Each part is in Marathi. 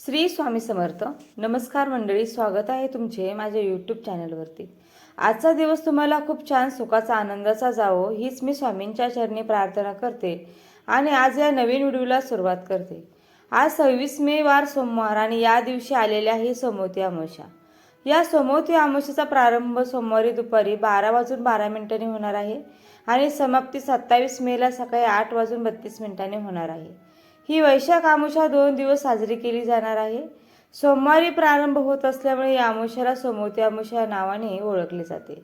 श्री स्वामी समर्थ. नमस्कार मंडळी स्वागत आहे तुमचे माझ्या यूट्यूब चॅनलवरती आजचा दिवस तुम्हाला खूप छान सुखाचा आनंदाचा जावो हीच मी स्वामींच्या चरणी प्रार्थना करते आणि आज या नवीन व्हिडिओला सुरुवात करते. आज सव्वीस मे वार सोमवार आणि या दिवशी आलेल्या ही सोमवती अमावस्या या सोमवती अमावस्येचा प्रारंभ सोमवारी दुपारी बारा वाजून बारा मिनिटांनी होणार आहे आणि समाप्ती सत्तावीस मेला सकाळी आठ वाजून बत्तीस मिनिटांनी होणार आहे. ही वैशाख अमावस्या दोन दिवस साजरी केली जाणार आहे. सोमवारी प्रारंभ होत असल्यामुळे या आमोशाला सोमवती अमावस्या या नावाने ओळखले जाते.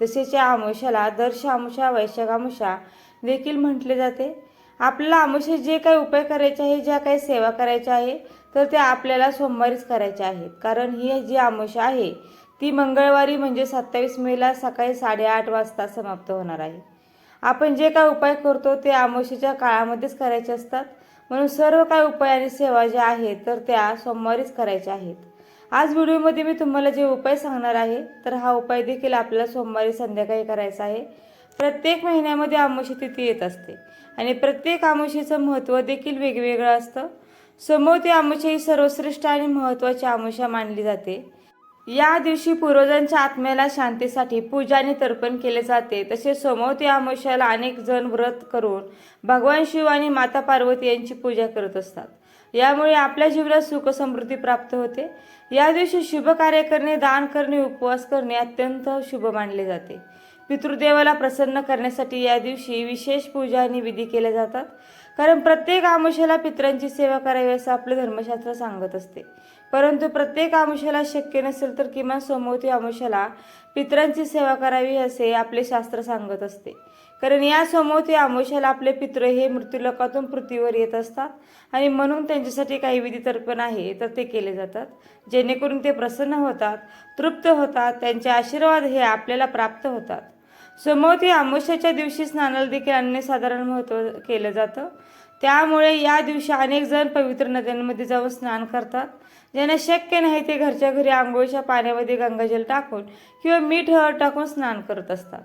तसेच या अमावस्याला दर्श अमावस्या वैशाख अमावस्या देखील म्हटले जाते. आपल्याला आमोशे जे काही उपाय करायचे आहे ज्या काही सेवा करायच्या आहे तर त्या आपल्याला सोमवारीच करायच्या आहेत. कारण ही जी अमावस्या आहे ती मंगळवारी म्हणजे सत्तावीस मेला सकाळी साडेआठ वाजता समाप्त होणार आहे. आपण जे काय उपाय करतो ते अमावस्येच्या काळामध्येच करायचे असतात. म्हणून सर्व काही उपाय आणि सेवा ज्या आहेत तर त्या सोमवारीच करायच्या आहेत. आज व्हिडिओमध्ये मी तुम्हाला जे उपाय सांगणार आहे तर हा उपाय देखील आपल्याला सोमवारी संध्याकाळी करायचा आहे. प्रत्येक महिन्यामध्ये आमोशी तिथी येत असते आणि प्रत्येक अमावस्येचं महत्त्व देखील वेगवेगळं असतं. समोर ती अमावस्या ही सर्वश्रेष्ठ आणि महत्त्वाची अमावस्या मानली जाते. या दिवशी पूर्वजांच्या आत्म्याला शांतीसाठी पूजा आणि तर्पण केले जाते. तसेच सोमवती अमावस्याला अनेक जण व्रत करून भगवान शिव आणि माता पार्वती यांची पूजा करत असतात. यामुळे आपल्या जीवनात सुख समृद्धी प्राप्त होते. या दिवशी शुभ कार्य करणे दान करणे उपवास करणे अत्यंत शुभ मानले जाते. पितृदेवाला प्रसन्न करण्यासाठी या दिवशी विशेष पूजा आणि विधी केल्या जातात. कारण प्रत्येक आमुष्याला पितरांची सेवा करावी असं आपलं धर्मशास्त्र सांगत असते. परंतु प्रत्येक आमुष्याला शक्य नसेल तर किमान सोमवती आमुष्याला पितरांची सेवा करावी असे आपले शास्त्र सांगत असते. कारण या सोमवती आमुष्याला आपले पित्र हे मृत्यूलोकातून पृथ्वीवर येत असतात आणि म्हणून त्यांच्यासाठी काही विधी तर्पण आहे तर ते केले जातात. जेणेकरून ते प्रसन्न होतात तृप्त होतात त्यांचे आशीर्वाद हे आपल्याला प्राप्त होतात. सोमवती आमुष्याच्या दिवशी स्नानाला देखील अनन्यसाधारण महत्त्व केलं जातं. त्यामुळे या दिवशी अनेक जण पवित्र नद्यांमध्ये जाऊन स्नान करतात. ज्यांना शक्य नाही ते घरच्या घरी आंघोळीच्या पाण्यामध्ये गंगाजल टाकून किंवा मीठ हळद टाकून स्नान करत असतात.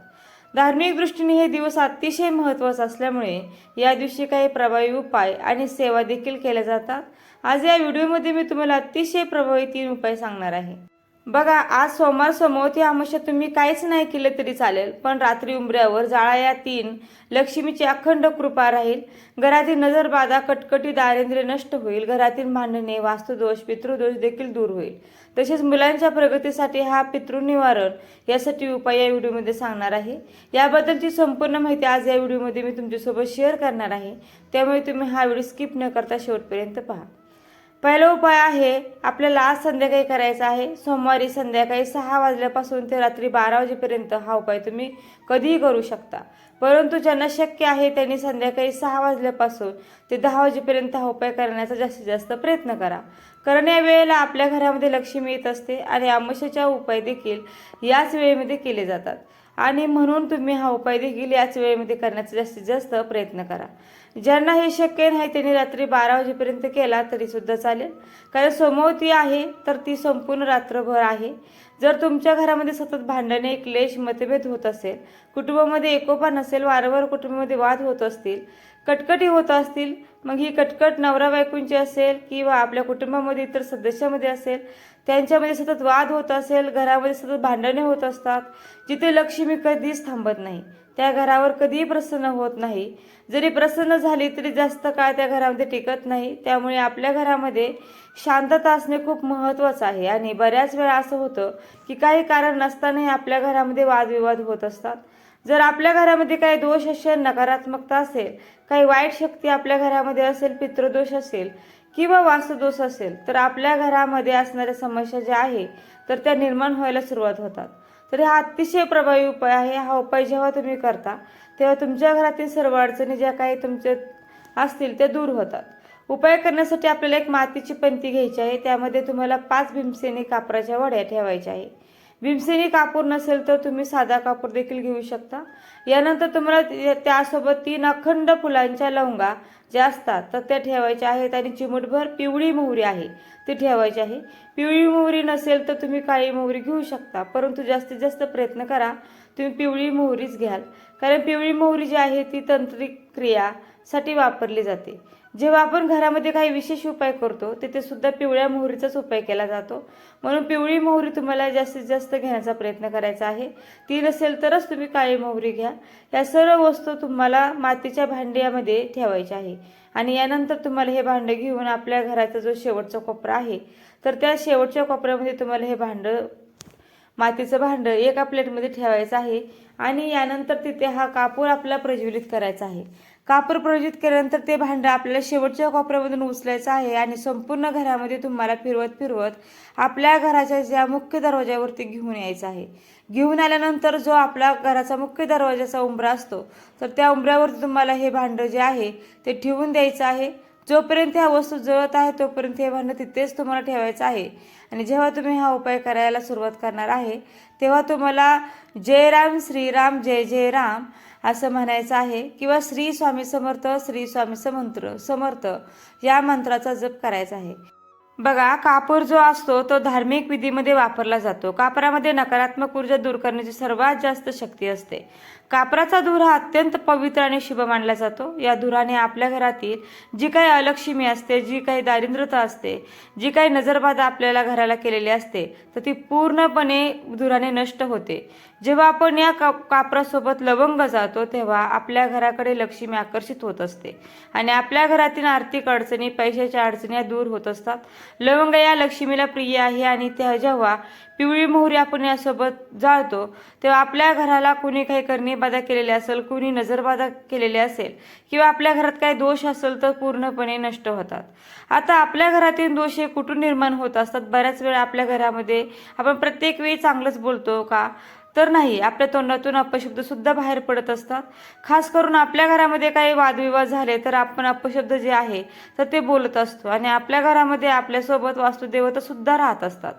धार्मिक दृष्टीने हे दिवस अतिशय महत्त्वाचा असल्यामुळे या दिवशी काही प्रभावी उपाय आणि सेवा देखील केल्या जातात. आज या व्हिडिओमध्ये मी तुम्हाला अतिशय प्रभावी तीन उपाय सांगणार आहे. बघा आज सोमवार समोवती अमावस्या तुम्ही काहीच नाही केलं तरी चालेल. पण रात्री उंबऱ्यावर जाळा या तीन लक्ष्मीची अखंड कृपा राहील. घरातील नजर बाधा कटकटी दारिद्र्य नष्ट होईल. घरातील भांडणे वास्तुदोष पितृदोष देखील दूर होईल. तसेच मुलांच्या प्रगतीसाठी हा पितृनिवारण यासाठी उपाय या व्हिडिओमध्ये सांगणार आहे. याबद्दलची संपूर्ण माहिती आज या व्हिडिओमध्ये मी तुमच्यासोबत शेअर करणार आहे. त्यामुळे तुम्ही हा व्हिडिओ स्किप न करता शेवटपर्यंत पहा. पहिला उपाय आहे आपल्याला आज संध्याकाळी करायचा आहे. सोमवारी संध्याकाळी सहा वाजल्यापासून ते रात्री बारा वाजेपर्यंत हा उपाय तुम्ही कधीही करू शकता. परंतु ज्यांना शक्य आहे त्यांनी संध्याकाळी सहा वाजल्यापासून ते दहा वाजेपर्यंत हा उपाय करण्याचा जास्तीत जास्त प्रयत्न करा. कारण या वेळेला आपल्या घरामध्ये लक्ष्मी येत असते आणि आमोशाच्या उपाय देखील याच वेळेमध्ये केले जातात. आणि म्हणून तुम्ही हा उपाय देखील याच वेळेमध्ये करण्याचा जास्तीत जास्त प्रयत्न करा. ज्यांना हे शक्य नाही त्यांनी रात्री बारा वाजेपर्यंत केला तरी सुद्धा चालेल. कारण सोमवती आहे तर ती संपूर्ण रात्रभर आहे. जर तुमच्या घरामध्ये सतत भांडणे क्लेश मतभेद होत असेल कुटुंबामध्ये एकोपा नसेल वारंवार कुटुंबामध्ये वाद होत असतील कटकटी होत असतील मग ही कटकट नवरा बायकोंची असेल किंवा आपल्या कुटुंबामध्ये इतर सदस्यामध्ये असेल त्यांच्यामध्ये सतत वाद होत असेल घरामध्ये सतत भांडणे होत असतात जिथे लक्ष्मी कधीच थांबत नाही. त्या घरावर कधीही प्रसन्न होत नाही. जरी प्रसन्न झाली तरी जास्त काळ त्या घरामध्ये टिकत नाही. त्यामुळे आपल्या घरामध्ये शांतता असणे खूप महत्त्वाचं आहे. आणि बऱ्याच वेळा असं होतं की काही कारण नसतानाही आपल्या घरामध्ये वादविवाद होत असतात. जर आपल्या घरामध्ये काही दोष असेल नकारात्मकता असेल काही वाईट शक्ती आपल्या घरामध्ये असेल पितृदोष असेल किंवा वास्तुदोष असेल तर आपल्या घरामध्ये असणाऱ्या समस्या ज्या आहे तर त्या निर्माण व्हायला सुरुवात होतात. तर हा अतिशय प्रभावी उपाय आहे. हा उपाय जेव्हा तुम्ही करता तेव्हा तुमच्या घरातील सर्व अडचणी ज्या काही तुमच्या असतील त्या दूर होतात. उपाय करण्यासाठी आपल्याला एक मातीची पंती घ्यायची आहे. त्यामध्ये तुम्हाला पाच भीमसेनी कापराच्या वड्या ठेवायच्या आहे भीमसेनी कापूर नसेल तर तुम्ही साधा कापूर देखील घेऊ शकता. यानंतर तुम्हाला त्यासोबत तीन अखंड फुलांच्या लवंगा ज्या असतात तर त्या ठेवायच्या आहेत आणि चिमूटभर पिवळी मोहरी आहे ती ठेवायची आहे. पिवळी मोहरी नसेल तर तुम्ही काळी मोहरी घेऊ शकता परंतु जास्तीत जास्त प्रयत्न करा तुम्ही पिवळी मोहरीच घ्याल. कारण पिवळी मोहरी जी आहे ती तांत्रिक क्रियासाठी वापरली जाते. जेव्हा आपण घरामध्ये काही विशेष उपाय करतो तिथे सुद्धा पिवळ्या मोहरीचाच उपाय केला जातो. म्हणून पिवळी मोहरी तुम्हाला जास्तीत जास्त घेण्याचा प्रयत्न करायचा आहे. ती नसेल तरच तुम्ही काळी मोहरी घ्या. या सर्व वस्तू तुम्हाला मातीच्या भांड्यामध्ये ठेवायच्या आहे. आणि यानंतर तुम्हाला हे भांडं घेऊन आपल्या घराचा जो शेवटचा कोपरा आहे तर त्या शेवटच्या कोपऱ्यामध्ये तुम्हाला हे भांडं मातीचं भांडं एका प्लेटमध्ये ठेवायचं आहे. आणि यानंतर तिथे हा कापूर आपला प्रज्वलित करायचा आहे. कापूर प्रयोजित केल्यानंतर ते भांडं आपल्याला शेवटच्या कोपऱ्यामधून उचलायचं आहे आणि संपूर्ण घरामध्ये तुम्हाला फिरवत फिरवत आपल्या घराच्या ज्या मुख्य दरवाज्यावरती घेऊन यायचं आहे. घेऊन आल्यानंतर जो आपला घराचा मुख्य दरवाजाचा उंबरा असतो तर त्या उंबऱ्यावरती तुम्हाला हे भांडं जे आहे ते ठेवून द्यायचं आहे. जोपर्यंत ह्या वस्तू जळत आहे तोपर्यंत हे भांडं तिथेच तुम्हाला ठेवायचं आहे. आणि जेव्हा तुम्ही हा उपाय करायला सुरुवात करणार आहे तेव्हा तुम्हाला जय राम श्रीराम जय जय राम असं म्हणायचं आहे किंवा श्री स्वामी समर्थ श्री स्वामी समंत्र समर्थ या मंत्राचा जप करायचा आहे. बघा कापूर जो असतो तो धार्मिक विधीमध्ये वापरला जातो. कापरामध्ये नकारात्मक ऊर्जा दूर करण्याची सर्वात जास्त शक्ती असते. कापराचा धुरा हा अत्यंत पवित्र आणि शुभ मानला जातो. या धुराने आपल्या घरातील जी काही अलक्ष्मी असते जी काही दारिद्रता असते जी काही नजरबाद आपल्याला घराला केलेली असते तर ती पूर्णपणे धुराने नष्ट होते. जेव्हा आपण या का कापरासोबत लवंग जातो तेव्हा आपल्या घराकडे लक्ष्मी आकर्षित होत असते आणि आपल्या घरातील आर्थिक अडचणी पैशाच्या अडचणी दूर होत असतात. लवंग या लक्ष्मीला प्रिय आहे आणि त्या जेव्हा पिवळी मोहरी आपण यासोबत जाळतो तेव्हा आपल्या घराला कुणी काही करणी बाधा केलेली असेल कुणी नजरबाधा केलेली असेल किंवा आपल्या घरात काही दोष असेल तर पूर्णपणे नष्ट होतात. आता आपल्या घरातील दोष हे कुठून निर्माण होत असतात? बऱ्याच वेळा आपल्या घरामध्ये आपण प्रत्येक वेळी चांगलंच बोलतो का? तर नाही आपल्या तोंडातून अपशब्द सुद्धा बाहेर पडत असतात. खास करून आपल्या घरामध्ये काही वादविवाद झाले तर आपण अपशब्द जे आहे तर ते बोलत असतो. आणि आपल्या घरामध्ये आपल्यासोबत वास्तुदेवता सुद्धा राहत असतात.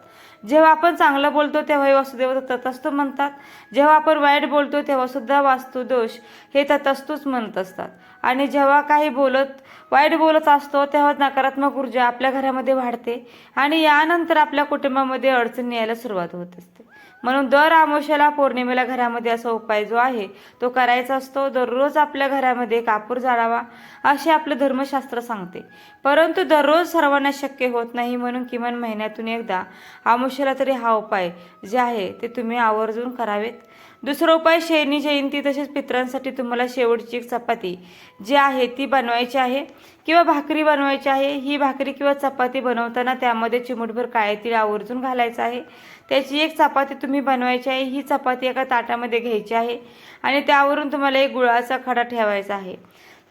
जेव्हा आपण चांगलं बोलतो तेव्हाही वासुदेव तथास्तू म्हणतात. जेव्हा आपण वाईट बोलतो तेव्हासुद्धा वास्तुदोष हे तथास्तूच म्हणत असतात. आणि जेव्हा काही बोलत वाईट बोलत असतो तेव्हा नकारात्मक ऊर्जा आपल्या घरामध्ये वाढते आणि यानंतर आपल्या कुटुंबामध्ये अडचणी यायला सुरुवात होत असते. म्हणून दर अमावस्याला पौर्णिमेला घरामध्ये असा उपाय जो आहे तो करायचा असतो. दररोज आपल्या घरामध्ये कापूर जाळावा असे आपलं धर्मशास्त्र सांगते. परंतु दररोज सर्वांना शक्य होत नाही म्हणून किमान महिन्यातून एकदा अमावस्याला तरी हा उपाय जे आहे ते तुम्ही आवर्जून करावेत. दुसरा उपाय शेणी जयंती तसेच पित्रांसाठी तुम्हाला शेवटची एक चपाती. जी आहे ती बनवायची आहे. किंवा भाकरी बनवायची आहे. ही भाकरी किंवा चपाती बनवताना त्यामध्ये चिमूटभर काळे तिळ आवर्जून घालायचं आहे. त्याची एक चपाती तुम्ही बनवायची आहे. ही चपाती एका ताटामध्ये घ्यायची आहे. आणि त्यावरून तुम्हाला एक गुळाचा खडा ठेवायचा आहे.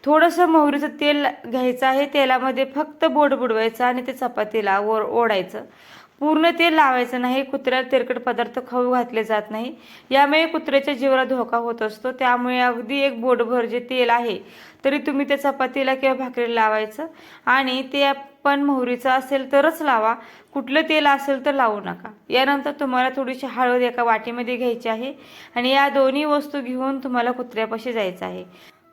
थोडंसं मोहरीचं तेल घ्यायचं आहे. तेलामध्ये फक्त बोट बुडवायचं आणि ते चपातीला ओर ओढायचं. पूर्ण तेल लावायचं नाही कुत्र्याला तेलकट पदार्थ खाऊ घातले जात नाही. यामुळे कुत्र्याच्या जीवाला धोका होत असतो. त्यामुळे अगदी एक बोटभर जे तेल आहे तरी तुम्ही त्या चपातीला किंवा भाकरीला लावायचं. आणि ते पण मोहरीचं असेल तरच लावा. कुठलं तेल असेल तर लावू नका. यानंतर तुम्हाला थोडीशी हळद एका वाटीमध्ये घ्यायची आहे. आणि या दोन्ही वस्तू घेऊन तुम्हाला कुत्र्यापाशी जायचं आहे.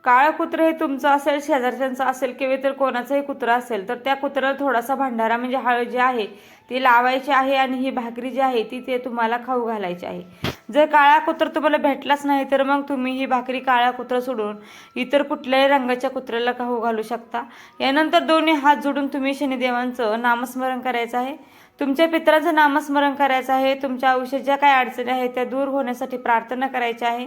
काळं कुत्रं हे तुमचं असेल शेजारच्यांचं असेल किंवा तर कोणाचंही कुत्रं असेल तर त्या कुत्र्याला थोडासा भांडारा म्हणजे हळद जी आहे ती लावायची आहे आणि ही भाकरी जी आहे ती ते तुम्हाला खाऊ घालायची आहे. जर काळा कुत्र तुम्हाला भेटलाच नाही तर मग तुम्ही ही भाकरी काळा कुत्रा सोडून इतर कुठल्याही रंगाच्या कुत्र्याला खाऊ घालू शकता. यानंतर दोन्ही हात जोडून तुम्ही शनिदेवांचं नामस्मरण करायचं आहे. तुमच्या पित्राचं नामस्मरण करायचं आहे. तुमच्या आयुष्यात ज्या काही अडचणी आहेत त्या दूर होण्यासाठी प्रार्थना करायची आहे.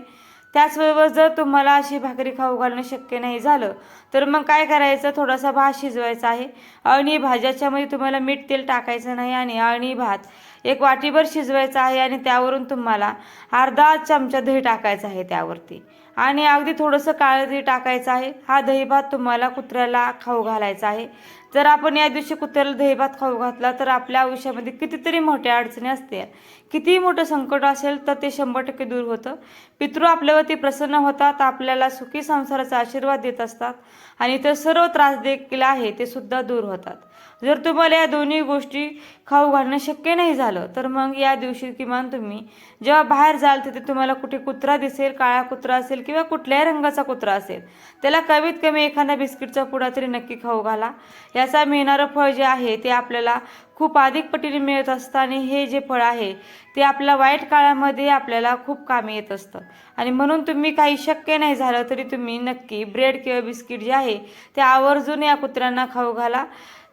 त्याचबरोबर जर तुम्हाला अशी भाकरी खाऊ घालणं शक्य नाही झालं तर मग काय करायचं? थोडासा भात शिजवायचा आहे. अळणी भाज्याच्यामध्ये तुम्हाला मीठ तेल टाकायचं नाही आणि अळणी भात एक वाटीभर शिजवायचा आहे आणि त्यावरून तुम्हाला अर्धा चमचा दही टाकायचा आहे त्यावरती. आणि अगदी थोडंसं काळं दही टाकायचं आहे. हा दही भात तुम्हाला कुत्र्याला खाऊ घालायचा आहे. जर आपण या दिवशी कुत्र्याला दहीभात खाऊ घातला तर आपल्या आयुष्यामध्ये कितीतरी मोठ्या अडचणी असतील. कितीही मोठं संकट असेल तर ते शंभर टक्के दूर होतं. पितृ आपल्यावरती प्रसन्न होतात आपल्याला सुखी संसाराचा आशीर्वाद देत असतात आणि इतर सर्व त्रास देखील आहे ते सुद्धा दूर होतात. जर तुम्हाला या दोन्ही गोष्टी खाऊ घालणं शक्य नाही झालं तर मग या दिवशी किमान तुम्ही जेव्हा बाहेर जाल तिथे तुम्हाला कुठे कुत्रा दिसेल काळा कुत्रा असेल किंवा कुठल्याही रंगाचा कुत्रा असेल त्याला कमीत कमी एखादा बिस्किटचा पुडा तरी नक्की खाऊ घाला. याचा मिळणारं फळ जे आहे ते आपल्याला खूप अधिक पटीने मिळत असतं आणि हे जे फळ आहे ते आपल्या वाईट काळामध्ये आपल्याला खूप कामी येत असतं. आणि म्हणून तुम्ही काही शक्य नाही झालं तरी तुम्ही नक्की ब्रेड किंवा बिस्किट जे आहे ते आवर्जून या कुत्र्यांना खाऊ घाला.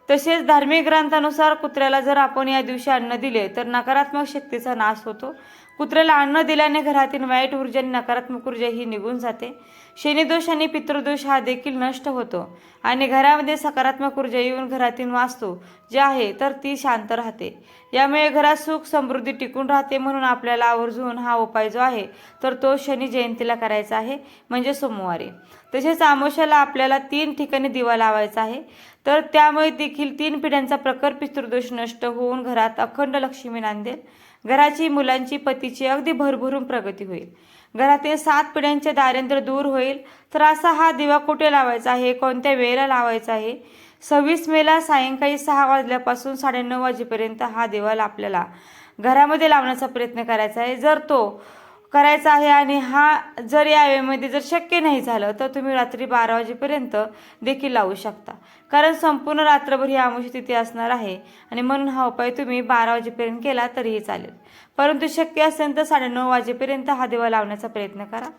तसेच धार्मिक ग्रंथानुसार कुत्र्याला जर आपण या दिवशी अन्न दिले तर नकारात्मक शक्तीचा नाश होतो. कुत्र्याला अन्न दिल्याने घरातील वाईट ऊर्जा आणि नकारात्मक ऊर्जा ही निघून जाते. शनिदोष आणि पितृदोष हा देखील नष्ट होतो. आणि घरामध्ये सकारात्मक ऊर्जा येऊन घरातील वास्तू जी आहे तर ती शांत राहते. यामुळे घरात सुख समृद्धी टिकून राहते म्हणून आपल्याला आवर्जून हा उपाय जो आहे तर तो शनी जयंतीला करायचा आहे म्हणजे सोमवारी. तसेच आमोशाला आपल्याला तीन ठिकाणी दिवा लावायचा आहे. तर त्यामुळे देखील तीन पिढ्यांचा प्रखर पितृदोष नष्ट होऊन घरात अखंड लक्ष्मी नांदेल. घराची मुलांची पतीची अगदी भरभरून प्रगती होईल. घरातील सात पिढ्यांचे दारिद्र्य दूर होईल. तर असा हा दिवा कुठे लावायचा आहे? कोणत्या वेळेला लावायचा आहे? सव्वीस मेला सायंकाळी सहा वाजल्यापासून साडेनऊ वाजेपर्यंत हा दिवा आपल्याला घरामध्ये लावण्याचा प्रयत्न करायचा आहे. जर तो करायचा आहे आणि हा जर या वेळेमध्ये जर शक्य नाही झालं तर तुम्ही रात्री बारा वाजेपर्यंत देखील लावू शकता. कारण संपूर्ण रात्रभर ही आमुषी तिथे असणार आहे आणि म्हणून हा उपाय तुम्ही बारा वाजेपर्यंत केला तरीही चालेल. परंतु शक्य असेल तर साडेनऊ वाजेपर्यंत हा दिवा लावण्याचा प्रयत्न करा.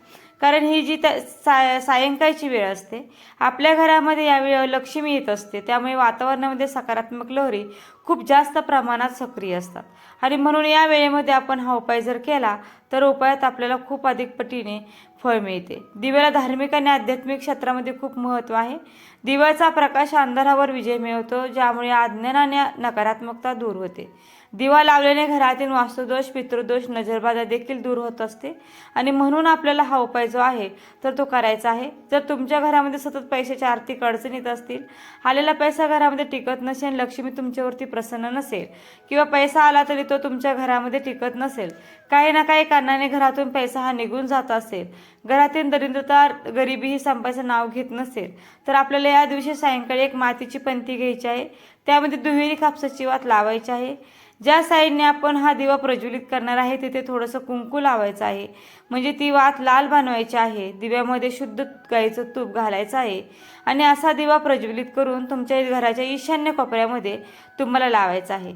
कारण ही जी त्या सा सायंकाळची वेळ असते आपल्या घरामध्ये यावेळी लक्ष्मी येत असते त्यामुळे वातावरणामध्ये सकारात्मक लहरी खूप जास्त प्रमाणात सक्रिय असतात. आणि म्हणून या वेळेमध्ये आपण हा उपाय जर केला तर उपायात आपल्याला खूप अधिक पटीने फळ मिळते. दिव्याला धार्मिक आणि आध्यात्मिक क्षेत्रामध्ये खूप महत्त्व आहे. दिव्याचा प्रकाश अंधारावर विजय मिळवतो ज्यामुळे अज्ञान आणि नकारात्मकता दूर होते. दिवा लावल्याने घरातील वास्तुदोष पितृदोष नजरबाधा देखील दूर होत असते. आणि म्हणून आपल्याला हा उपाय जो आहे तर तो करायचा आहे. जर तुमच्या घरामध्ये सतत पैशाच्या आर्थिक अडचणीत असतील आलेला पैसा घरामध्ये टिकत नसेल लक्ष्मी तुमच्यावरती प्रसन्न नसेल किंवा पैसा आला तरी तो तुमच्या घरामध्ये टिकत नसेल काही ना काही कारणाने घरातून पैसा हा निघून जात असेल. घरातील दरिद्रता गरिबी ही संपायचं नाव घेत नसेल तर आपल्याला या दिवशी सायंकाळी एक मातीची पंथी घ्यायची आहे. त्यामध्ये दुहेरी कापसाची वात लावायची आहे. ज्या साईडने आपण हा दिवा प्रज्वलित करणार आहे तिथे थोडंसं कुंकू लावायचं आहे. म्हणजे ती वात लाल बनवायची आहे. दिव्यामध्ये शुद्ध गाईचं तूप घालायचं आहे. आणि असा दिवा प्रज्वलित करून तुमच्या घराच्या ईशान्य कोपऱ्यामध्ये तुम्हाला लावायचा आहे.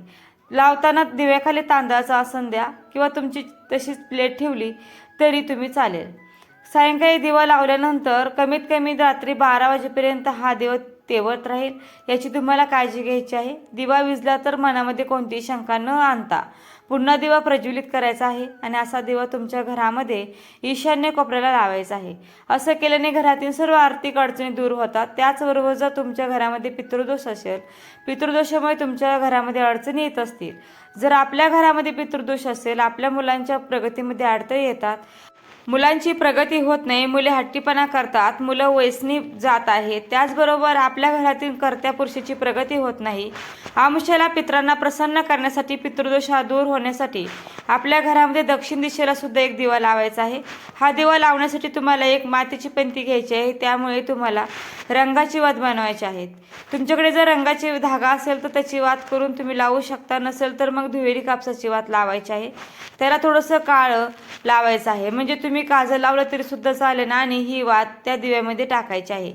लावताना दिव्याखाली तांदळाचं आसन द्या किंवा तुमची तशीच प्लेट ठेवली तरी तुम्ही चालेल. सायंकाळी दिवा लावल्यानंतर कमीत कमी रात्री बारा वाजेपर्यंत हा दिवा तेवत राहील. याची तुम्हाला काळजी घ्यायची आहे. दिवा विजला तर मनामध्ये कोणतीही शंका न आणता पुन्हा दिवा प्रज्वलित करायचा आहे आणि असा दिवा तुमच्या घरामध्ये ईशान्य कोपऱ्याला लावायचा आहे. असं केल्याने घरातील सर्व आर्थिक अडचणी दूर होतात. त्याचबरोबर जर तुमच्या घरामध्ये पितृदोष असेल पितृदोषामुळे तुमच्या घरामध्ये अडचणी येत असतील. जर आपल्या घरामध्ये पितृदोष असेल आपल्या मुलांच्या प्रगतीमध्ये अडथळे येतात मुलांची प्रगती होत नाही मुले हट्टीपणा करतात मुलं वैसनी जात आहेत. त्याचबरोबर आपल्या घरातील कर्त्या पुरुषाची प्रगती होत नाही. आमुष्याला पित्रांना प्रसन्न करण्यासाठी पितृदोष हा दूर होण्यासाठी आपल्या घरामध्ये दक्षिण दिशेला सुद्धा एक दिवा लावायचा आहे. हा दिवा लावण्यासाठी तुम्हाला एक मातीची पंती घ्यायची आहे. त्यामुळे तुम्हाला रंगाची वाद बनवायची आहेत. तुमच्याकडे जर रंगाची धागा असेल तर त्याची वाद करून तुम्ही लावू शकता. नसेल तर मग दुहेरी कापसाची वात लावायची आहे. त्याला थोडंसं काळं लावायचं आहे. म्हणजे तुम्ही काजळ लावलं तरी सुद्धा चालेल आणि ही वात त्या दिव्यामध्ये टाकायची आहे.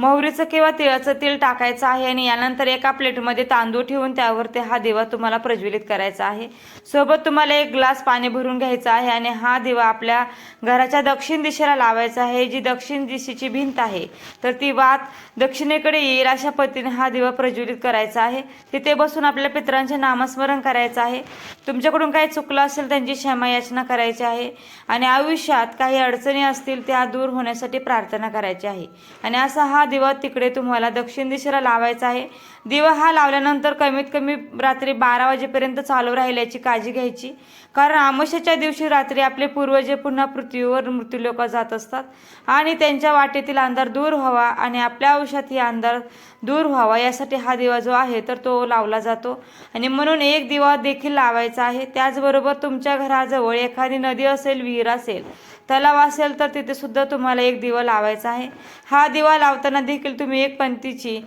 मोहरीचं किंवा तिळाचं तेल टाकायचं आहे आणि यानंतर एका प्लेटमध्ये तांदूळ ठेवून त्यावर ते हा दिवा तुम्हाला प्रज्वलित करायचा आहे. सोबत तुम्हाला एक ग्लास पाणी भरून घ्यायचं आहे आणि हा दिवा आपल्या घराच्या दक्षिण दिशेला लावायचा आहे. जी दक्षिण दिशेची भिंत आहे तर ती वात दक्षिणेकडे येईल अशा पद्धतीने हा दिवा प्रज्वलित करायचा आहे. तिथे बसून आपल्या पित्रांचे नामस्मरण करायचं आहे. तुमच्याकडून काही चुकलं असेल त्यांची क्षमा याचना करायची आहे आणि आयुष्यात काही अडचणी असतील त्या दूर होण्यासाठी प्रार्थना करायची आहे. आणि असा हा दिवा तिकडे तुम्हाला दक्षिण दिशेला लावायचा आहे. दिवा हा लावल्यानंतर कमीत कमी रात्री बारा वाजेपर्यंत चालू राहील याची काळजी घ्यायची. कारण आमशाच्या दिवशी रात्री आपले पूर्वजे पुन्हा पृथ्वीवर मृत्यूलोक जात असतात आणि त्यांच्या वाटेतील अंधार दूर व्हावा आणि आपल्या आयुष्यात ही अंधार दूर व्हावा यासाठी हा दिवा जो आहे तर तो लावला जातो. आणि म्हणून एक दिवा देखील लावायचा आहे. त्याचबरोबर तुमच्या घराजवळ एखादी नदी असेल विहीर असेल तलाव असेल तर तिथे सुद्धा तुम्हाला एक दिवा लावायचा आहे. हा दिवा लावताना देखील तुम्ही एक पंतीची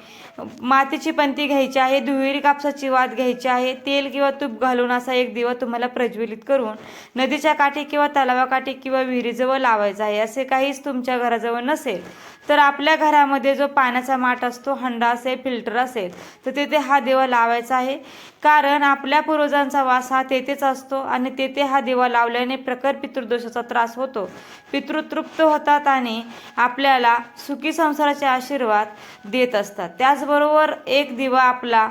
मातीची पंती घ्यायची आहे दुहेरी कापसाची वात घ्यायची आहे तेल किंवा तूप घालून असा एक दिवा तुम्हाला प्रज्वलित करून नदीच्या काठी किंवा तलावाकाठी किंवा विहिरीजवळ लावायचा आहे. असे काहीच तुमच्या घराजवळ नसेल. तर आपल्या घरामध्ये जो पाण्याचा माठ असतो हंडा असेल फिल्टर असेल तर तेथे हा दिवा लावायचा आहे. कारण आपल्या पूर्वजांचा वास हा तेथेच असतो आणि तेथे हा दिवा लावल्याने प्रखर पितृदोषाचा त्रास होतो. पितृ तृप्त होतात आणि आपल्याला सुखी संसाराचे आशीर्वाद देत असतात. त्याचबरोबर एक दिवा आपला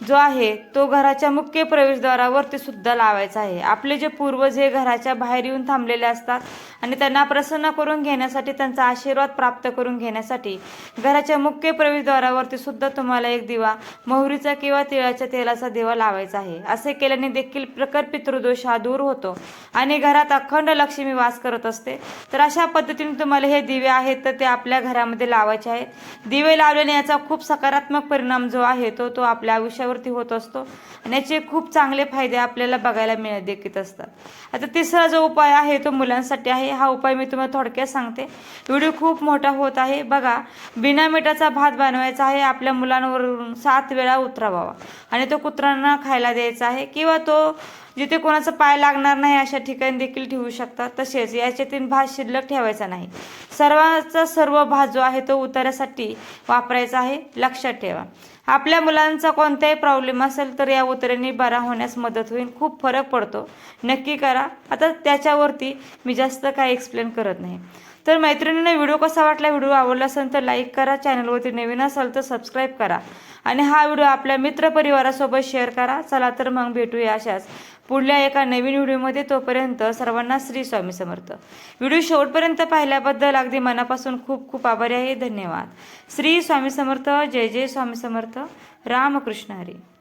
जो आहे तो घराच्या मुख्य प्रवेशद्वारावरती सुद्धा लावायचा आहे. आपले जे पूर्वज हे घराच्या बाहेर येऊन थांबलेले असतात आणि त्यांना प्रसन्न करून घेण्यासाठी त्यांचा आशीर्वाद प्राप्त करून घेण्यासाठी घराच्या मुख्य प्रवेशद्वारावरती सुद्धा तुम्हाला एक दिवा मोहरीचा किंवा तिळाच्या तेलाचा दिवा लावायचा आहे. असे केल्याने देखील प्रखर पितृदोष हा दूर होतो आणि घरात अखंड लक्ष्मी वास करत असते. तर अशा पद्धतीने तुम्हाला हे दिवे आहेत तर ते आपल्या घरामध्ये लावायचे आहेत. दिवे लावल्याने याचा खूप सकारात्मक परिणाम जो आहे तो तो आपल्या आयुष्यावरती होत असतो आणि याचे खूप चांगले फायदे आपल्याला बघायला मिळत देखील असतात. आता तिसरा जो उपाय आहे तो मुलांसाठी आहे. हा उपाय मी तुम्हाला थोडक्यात सांगते. व्हिडिओ खूप मोठा होत आहे. बघा बिना मिठाचा भात बनवायचा आहे आपल्या मुलांवरून सात वेळा उतरावा आणि तो कुत्र्यांना खायला द्यायचा आहे किंवा तो जिथे कोणाचा पाय लागणार नाही अशा ठिकाणी देखील ठेवू शकतात तसेच याच्यातील भात शिल्लक ठेवायचा नाही. सर्वांचा सर्व भात जो आहे तो उतार्यासाठी वापरायचा आहे. लक्षात ठेवा. आपल्या मुलांचा कोणताही प्रॉब्लेम असेल तर या उतरेने बरा होण्यास मदत होईल. खूप फरक पडतो. नक्की करा. आता त्याच्यावरती मी जास्त काय एक्सप्लेन करत नाही. तर मैत्रिणींना व्हिडिओ कसा वाटला व्हिडिओ आवडला असेल तर लाईक करा. चॅनलवरती नवीन असाल तर सबस्क्राईब करा. आणि हा व्हिडिओ आपल्या मित्रपरिवारासोबत शेअर करा. चला तर मग भेटूया अशाच पुढल्या एका नवीन व्हिडिओमध्ये. तोपर्यंत सर्वांना श्री स्वामी समर्थ. व्हिडिओ शेवटपर्यंत पाहिल्याबद्दल अगदी मनापासून खूप खूप आभारी आहे. धन्यवाद. श्री स्वामी समर्थ. जय जय स्वामी समर्थ. रामकृष्ण हरी.